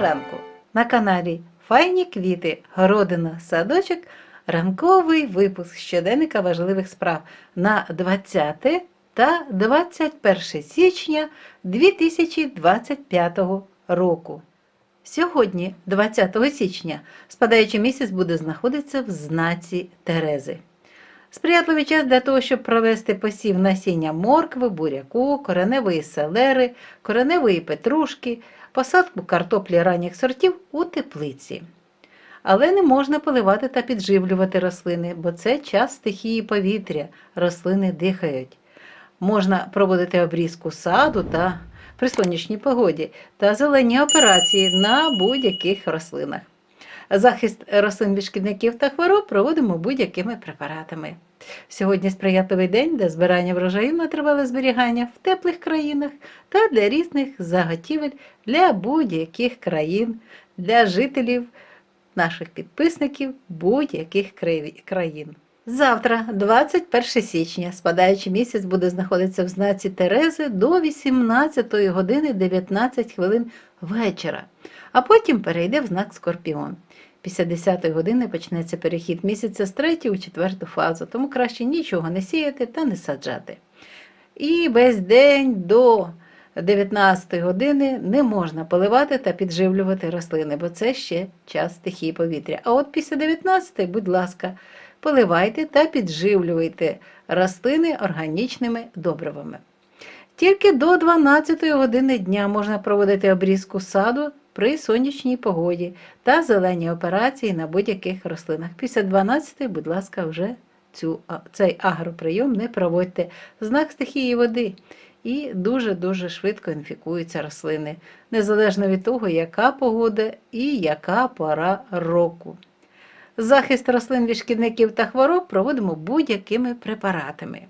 ранку на каналі Файні квіти, городина, садочок, ранковий випуск щоденника важливих справ на 20 та 21 січня 2025 року. Сьогодні, 20 січня, спадаючий місяць буде знаходитися в знаці Терези. Сприятливий час для того, щоб провести посів насіння моркви, буряку, кореневої селери, кореневої петрушки, посадку картоплі ранніх сортів у теплиці. Але не можна поливати та підживлювати рослини, бо це час стихії повітря, рослини дихають. Можна проводити обрізку саду та при сонячній погоді та зелені операції на будь-яких рослинах. Захист рослин від шкідників та хвороб проводимо будь-якими препаратами. Сьогодні сприятливий день для збирання врожаю на тривале зберігання в теплих країнах та для різних заготівель для будь-яких країн, для жителів, наших підписників будь-яких країн. Завтра, 21 січня, спадаючий місяць буде знаходитися в знаці Терези до 18 години 19 хвилин вечора, а потім перейде в знак Скорпіон. Після 10 години почнеться перехід місяця з 3 у 4 фазу, тому краще нічого не сіяти та не саджати. І весь день до 19 години не можна поливати та підживлювати рослини, бо це ще час стихії повітря. А от після 19, будь ласка, поливайте та підживлюйте рослини органічними добривами. Тільки до 12 години дня можна проводити обрізку саду при сонячній погоді та зелені операції на будь-яких рослинах. Після 12, будь ласка, вже цю, цей агроприйом не проводьте. Знак стихії води. І дуже-дуже швидко інфікуються рослини, незалежно від того, яка погода і яка пора року. Захист рослин від шкідників та хвороб проводимо будь-якими препаратами.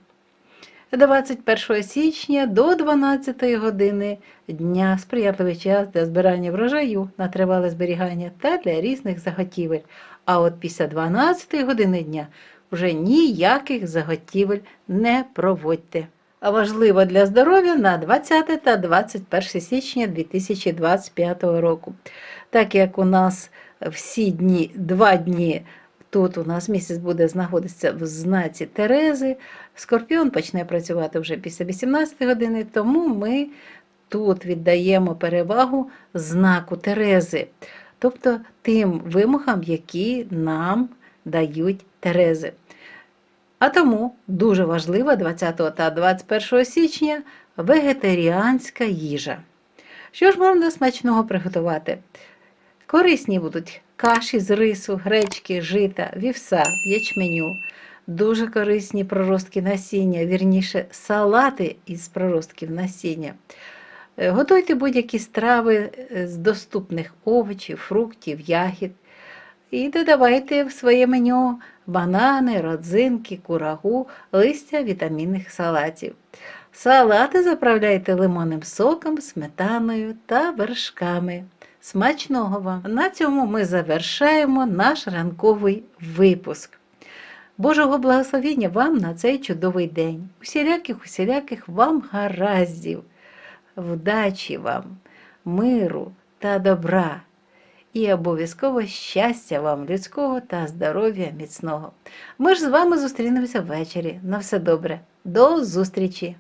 21 січня до 12 години дня сприятливий час для збирання врожаю на тривале зберігання та для різних заготівель. А от після 12 години дня вже ніяких заготівель не проводьте. А важливо для здоров'я на 20 та 21 січня 2025 року. Так як у нас всі дні, два дні тут у нас місяць буде знаходитися в знаці Терези, Скорпіон почне працювати вже після 18 години, тому ми тут віддаємо перевагу знаку Терези, тобто тим вимогам, які нам дають Терези. А тому дуже важлива 20 та 21 січня вегетаріанська їжа. Що ж можна смачного приготувати? Корисні будуть каші з рису, гречки, жита, вівса, ячменю. Дуже корисні проростки насіння, вірніше, салати із проростків насіння. Е, Готуйте будь-які страви е, з доступних овочів, фруктів, ягід. І додавайте в своє меню банани, родзинки, курагу, листя вітамінних салатів. Салати заправляйте лимонним соком, сметаною та вершками. Смачного вам! На цьому ми завершаємо наш ранковий випуск. Божого благословення вам на цей чудовий день. Усіляких, усіляких вам гараздів, вдачі вам, миру та добра. І обов'язково щастя вам, людського та здоров'я міцного. Ми ж з вами зустрінемося ввечері. На все добре. До зустрічі!